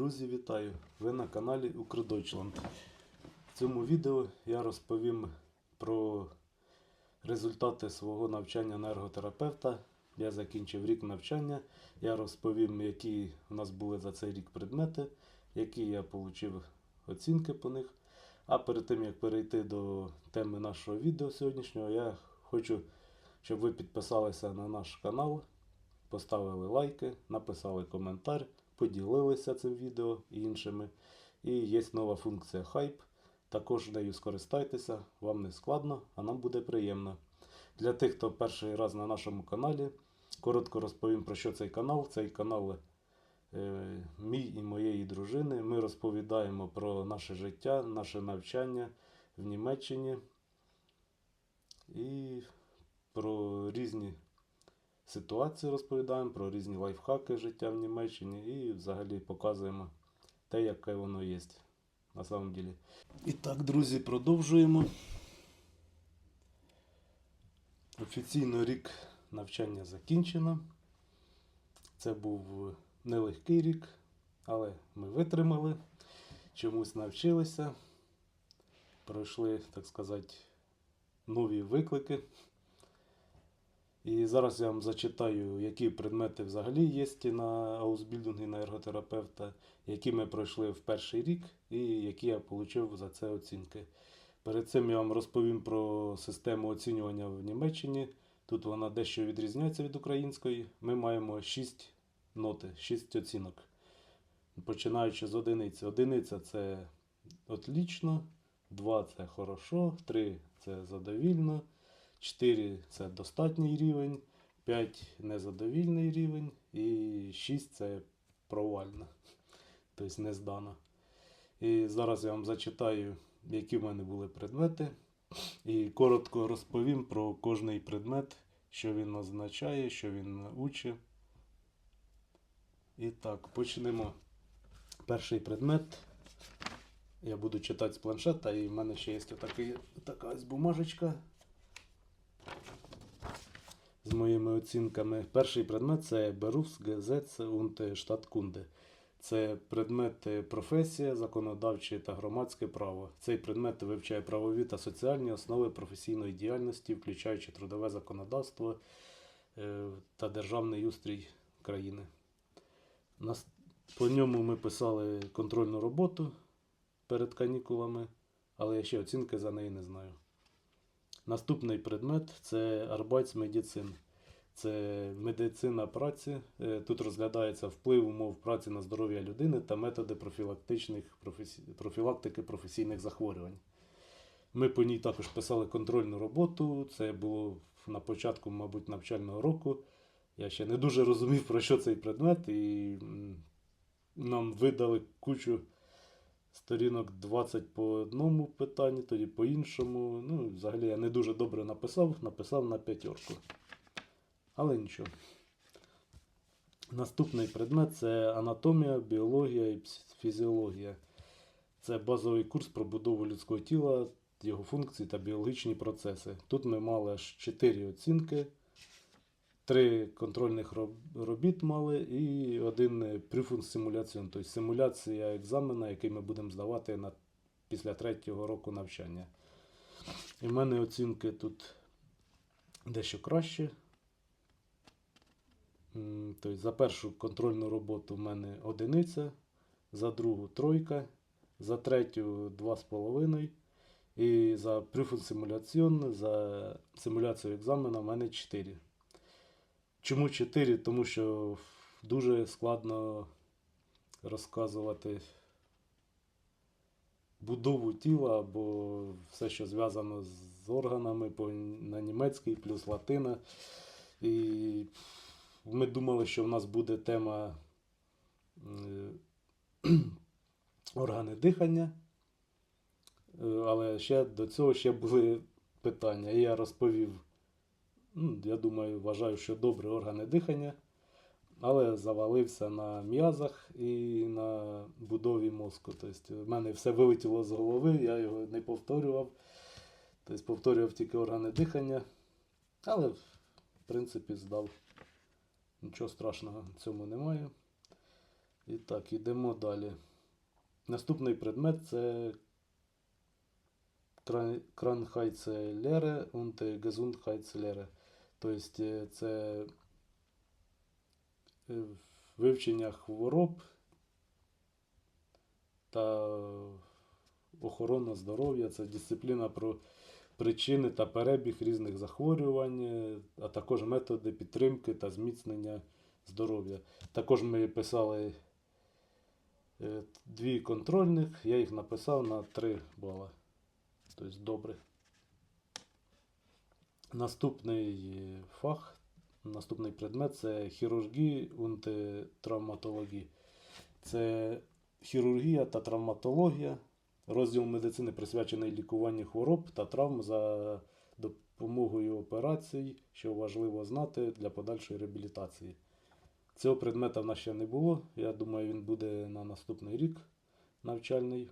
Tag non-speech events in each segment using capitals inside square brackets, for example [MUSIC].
Друзі, вітаю! Ви на каналі Укрдойчланд. В цьому відео я розповім про результати свого навчання на ерготерапевта. Я закінчив рік навчання. Я розповім, які у нас були за цей рік предмети, які я отримав оцінки по них. А перед тим як перейти до теми нашого відео сьогоднішнього, я хочу, щоб ви підписалися на наш канал, поставили лайки, написали коментар, поділилися цим відео і іншими. І є нова функція хайп. Також нею скористайтеся, вам не складно, а нам буде приємно. Для тих, хто перший раз на нашому каналі, коротко розповім про що цей канал. Цей канал е, мій і моєї дружини. Ми розповідаємо про наше життя, наше навчання в Німеччині і про різні ситуації розповідаємо, про різні лайфхаки життя в Німеччині і взагалі показуємо те, яке воно є на самом деле. І так, друзі, продовжуємо. Офіційно рік навчання закінчено. Це був нелегкий рік, але ми витримали, чомусь навчилися. Пройшли, так сказати, нові виклики. І зараз я вам зачитаю, які предмети взагалі є на аусбілдингі на ерготерапевта, які ми пройшли в перший рік і які я отримав за це оцінки. Перед цим я вам розповім про систему оцінювання в Німеччині. Тут вона дещо відрізняється від української. Ми маємо 6 ноти, 6 оцінок. Починаючи з одиниці. Одиниця це отлично, 2 це хорошо, 3 це задовільно. 4 це достатній рівень, 5 незадовільний рівень і 6 це провальна, [LAUGHS] тобто не здана. І зараз я вам зачитаю, які в мене були предмети. І коротко розповім про кожний предмет, що він означає, що він учить. І так, почнемо. Перший предмет. Я буду читати з планшета, і в мене ще є така ось бумажечка з моїми оцінками. Перший предмет це Berufsgesetz und Stadtkunde. Це предмет е, професія, законодавче та громадське право. Цей предмет вивчає правові та соціальні основи професійної діяльності, включаючи трудове законодавство е, та державний устрій країни. По ньому ми писали контрольну роботу перед канікулами, але я ще оцінки за неї не знаю. Наступний предмет це Arbeitsmedizin. Це медицина праці. Е, Тут розглядається вплив умов праці на здоров'я людини та методи профілактичних, профілактики професійних захворювань. Ми по ній також писали контрольну роботу. Це було на початку, мабуть, навчального року. Я ще не дуже розумів, про що цей предмет, і нам видали кучу сторінок 20 по одному питанні, тоді по іншому. Ну, взагалі я не дуже добре написав, написав на п'ятерку. Але нічого. Наступний предмет це анатомія, біологія і фізіологія. Це базовий курс про будову людського тіла, його функції та біологічні процеси. Тут ми мали аж 4 оцінки, 3 контрольних робіт мали і один прюфунс симуляціон, тобто симуляція екзамена, який ми будемо здавати на, після третього року навчання. І в мене оцінки тут дещо краще. Тобто за першу контрольну роботу в мене одиниця, за другу тройка, за третю два з половиною. І за прюфун симуляціон, за симуляцію екзамена в мене 4. Чому 4? Тому що дуже складно розказувати будову тіла або все, що зв'язано з органами на німецький, плюс латина. І ми думали, що в нас буде тема е, [CLEARS THROAT] органи дихання, Е, але ще до цього ще були питання. І я розповів, ну, я думаю, вважаю, що добре органи дихання, але завалився на м'язах і на будові мозку. Тобто, в мене все вилетіло з голови, я його не повторював. Тобто повторював тільки органи дихання, але в принципі здав. Нічого страшного в цьому немає. І так, ідемо далі. Наступний предмет це Кранхайцелере und Gesundheitslehre. Тобто це е, вивчення хвороб та охорона здоров'я. Це дисципліна про причини та перебіг різних захворювань, е, а також методи підтримки та зміцнення здоров'я. Також ми писали дві контрольних, я їх написав на 3 бала. Тобто добре. Наступний фах, наступний предмет це хірургія und. Це хірургія та травматологія. Розділ медицини присвячений лікуванню хвороб та травм за допомогою операцій, що важливо знати для подальшої реабілітації. Цього предмета в нас ще не було. Я думаю, він буде на наступний рік навчальний.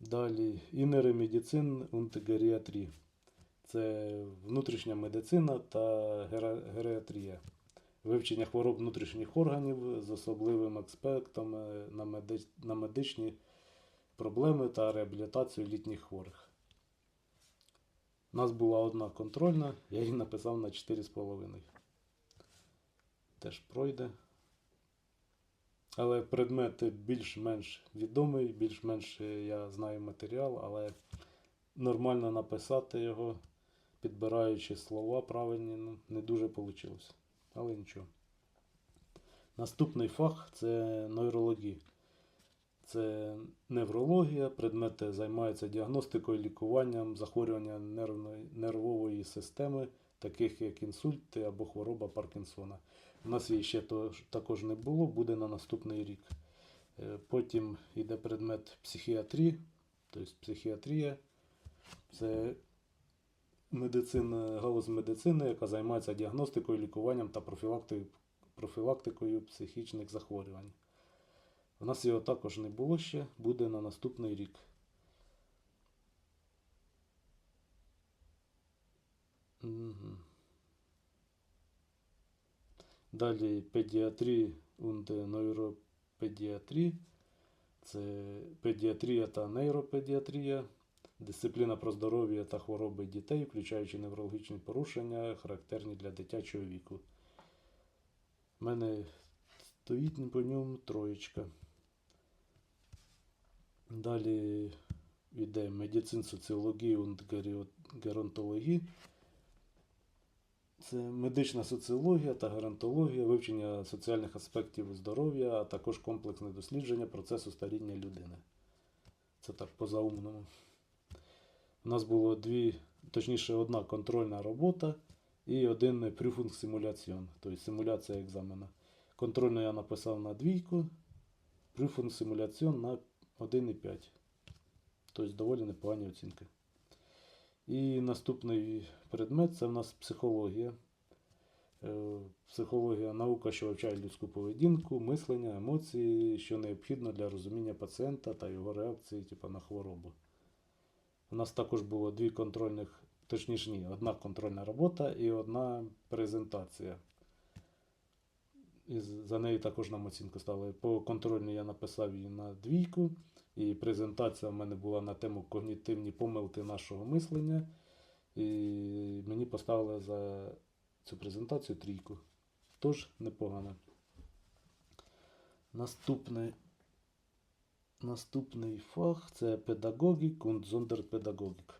Далі інери медицин und геріатрі. Це внутрішня медицина та геріатрія. Вивчення хвороб внутрішніх органів з особливим аспектом е, на, медичні проблеми та реабілітацію літніх хворих. У нас була одна контрольна, я її написав на 4,5. Теж пройде. Але предмет більш-менш відомий, більш-менш е, я знаю матеріал, але нормально написати його, підбираючи слова правильні, ну, не дуже вийшло. Але нічого. Наступний фах це нейрологія. Це неврологія, предмети займаються діагностикою, лікуванням захворювання нервної, нервової системи, таких як інсульти або хвороба Паркінсона. У нас її ще то- також не було, буде на наступний рік. Е, Потім йде предмет психіатрії, тобто психіатрія. Це медицина, галузь медицини, яка займається діагностикою, лікуванням та профілактикою, психічних захворювань. У нас його також не було ще, буде на наступний рік. Далі педіатрія und нейропедіатрія. Це педіатрія та нейропедіатрія. Дисципліна про здоров'я та хвороби дітей, включаючи неврологічні порушення, характерні для дитячого віку. У мене стоїть по ньому троєчка. Далі йде медицин, und геріо- Це медична соціологія та геронтологія, вивчення соціальних аспектів здоров'я, а також комплексне дослідження процесу старіння людини. Це так по-заумному. У нас було дві, точніше, одна контрольна робота і один прюфунг симуляціон, тобто симуляція екзамена. Контрольну я написав на двійку, прюфунг симуляціон на 1,5. Тобто доволі непогані оцінки. І наступний предмет це в нас психологія. Е, Психологія наука, що вивчає людську поведінку, мислення, емоції, що необхідно для розуміння пацієнта та його реакції типу, на хворобу. У нас також було дві контрольних, точніше ні, одна контрольна робота і одна презентація. І за неї також нам оцінку ставили. По контрольній я написав її на двійку, і презентація в мене була на тему когнітивні помилки нашого мислення. І мені поставили за цю презентацію трійку. Тож непогано. Наступний, наступний фах це педагогік und Sonderpädagogik.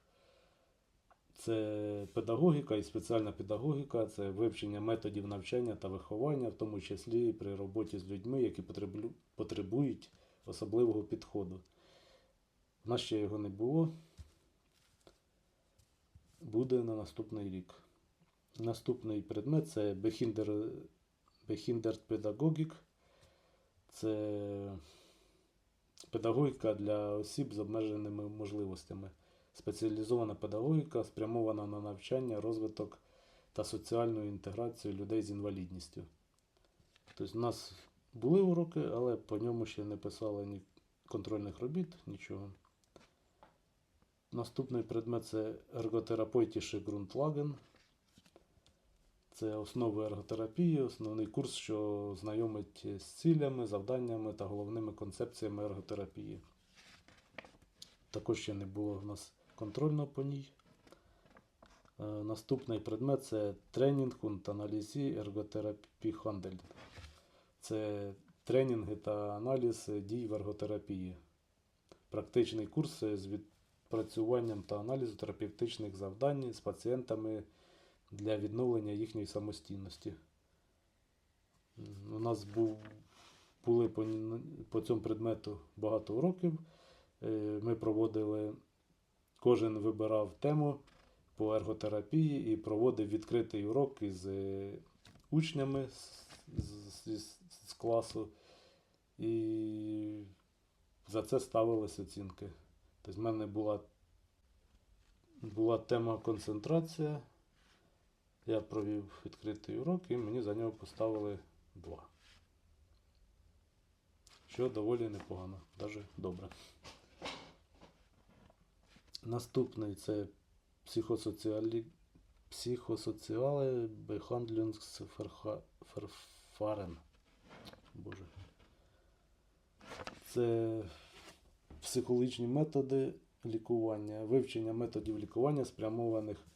Це педагогіка і спеціальна педагогіка, це вивчення методів навчання та виховання, в тому числі при роботі з людьми, які потребують особливого підходу. У нас ще його не було. Буде на наступний рік. Наступний предмет це Behinder, Behindert Pedagogik. Це педагогіка для осіб з обмеженими можливостями. Спеціалізована педагогіка спрямована на навчання, розвиток та соціальну інтеграцію людей з інвалідністю. Тобто, у нас були уроки, але по ньому ще не писали ні контрольних робіт, нічого. Наступний предмет це ерготерапойтіші ґрунтлаген. Це основи ерготерапії, основний курс, що знайомить з цілями, завданнями та головними концепціями ерготерапії. Також ще не було в нас контрольного по ній. Е, Наступний предмет це тренінг und аналізі ерготерапії Хандель. Це тренінги та аналіз дій в ерготерапії. Практичний курс з відпрацюванням та аналізу терапевтичних завдань з пацієнтами для відновлення їхньої самостійності. У нас був, були по, по цьому предмету багато уроків. Е, Ми проводили, кожен вибирав тему по ерготерапії і проводив відкритий урок із е, учнями з, з, з, з класу. І за це ставились оцінки. Тобто в мене була, була тема концентрація. Я провів відкритий урок і мені за нього поставили 2. Що доволі непогано, навіть добре. Наступний це психосоціалі... психосоціали Behandlungsverfahren. Боже. Це психологічні методи лікування, вивчення методів лікування, спрямованих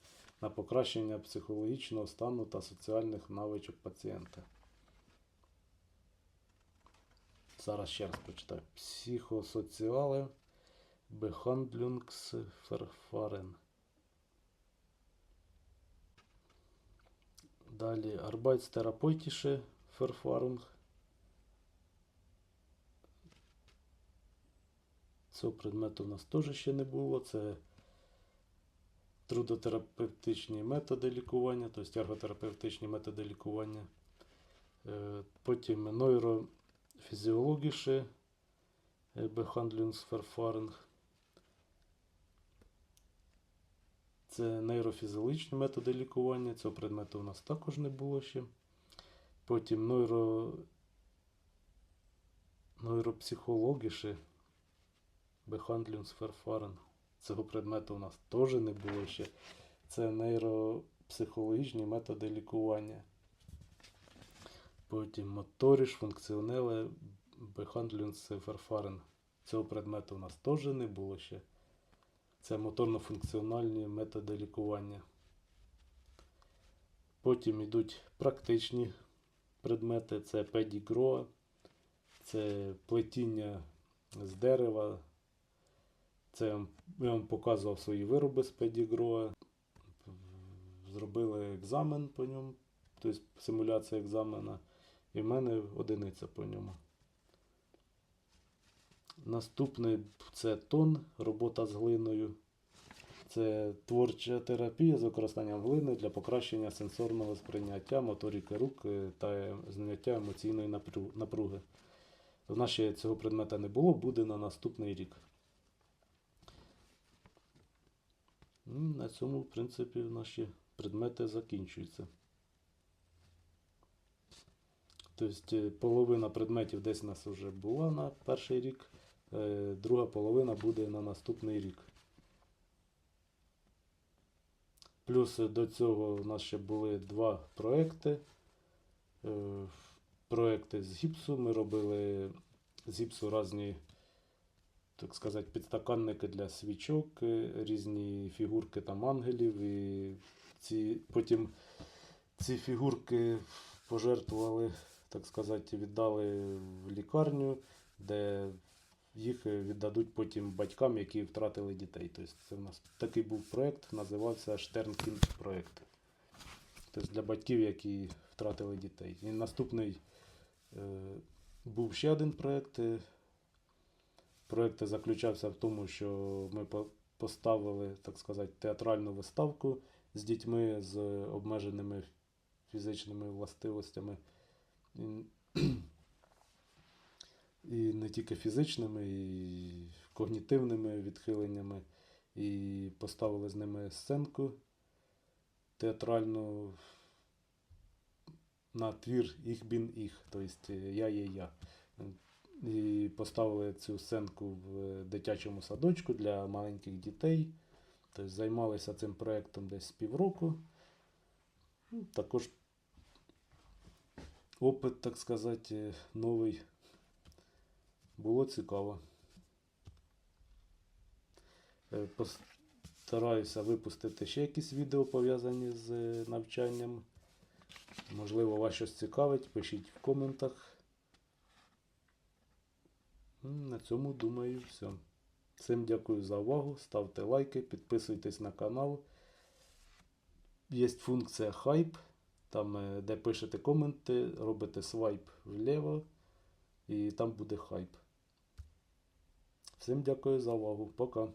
на покращення психологічного стану та соціальних навичок пацієнта. Зараз ще раз прочитаю. Психосоціали Behandlungsverfahren. Далі Arbeitstherapeutische Verfahren. Цього предмету в нас теж ще не було. Це трудотерапевтичні методи лікування, тобто ерготерапевтичні методи лікування. Е, Потім нейрофізіологіше Behandlungsverfahren. Це нейрофізіологічні методи лікування. Цього предмету у нас також не було ще. Потім нейро... нейропсихологіше Behandlungsverfahren. Цього предмету у нас теж не було ще. Це нейропсихологічні методи лікування. Потім моторіш, функціонеле, Behandlungsverfahren. Цього предмету у нас теж не було ще. Це моторно-функціональні методи лікування. Потім йдуть практичні предмети, це педігро, це плетіння з дерева. Це я вам- показував свої вироби з педігро. Зробили екзамен по ньому, тобто симуляція екзамена. І в мене одиниця по ньому. Наступний це тон, робота з глиною. Це творча терапія з використанням глини для покращення сенсорного сприйняття, моторики рук та зняття емоційної напруги. В нас ще цього предмета не було, буде на наступний рік. М, На цьому, в принципі, наші предмети закінчуються. Тобто е, половина предметів десь у нас вже була на перший рік, е, друга половина буде на наступний рік. Плюс е, до цього у нас ще були два проекти. Проекти з гіпсу. Ми робили з гіпсу різні, так сказати, підстаканники для свічок, е, різні фігурки там ангелів. І ці, потім ці фігурки пожертвували, так сказати, віддали в лікарню, де їх віддадуть потім батькам, які втратили дітей. Тобто це в нас такий був проєкт, називався Штернкінд проєкт. Тобто для батьків, які втратили дітей. І наступний е, був ще один проєкт. Проєкт заключався в тому, що ми поставили, так сказати, театральну виставку з дітьми з обмеженими фізичними властивостями. [CLEARS THROAT] І, не тільки фізичними, і когнітивними відхиленнями. І поставили з ними сценку театральну на твір «Ich bin ich», тобто я є я. І поставили цю сценку в дитячому садочку для маленьких дітей. Тобто займалися цим проєктом десь півроку. Ну, Також опит, так сказати, е, новий. Було цікаво. Е, Постараюся випустити ще якісь відео пов'язані з е, навчанням. Можливо, вас щось цікавить, пишіть в коментах. На цьому, думаю, все. Всім дякую за увагу. Ставте лайки, підписуйтесь на канал. Є функція хайп. Там, е, де пишете коменти, робите свайп вліво, і там буде хайп. Всім дякую за увагу. Пока.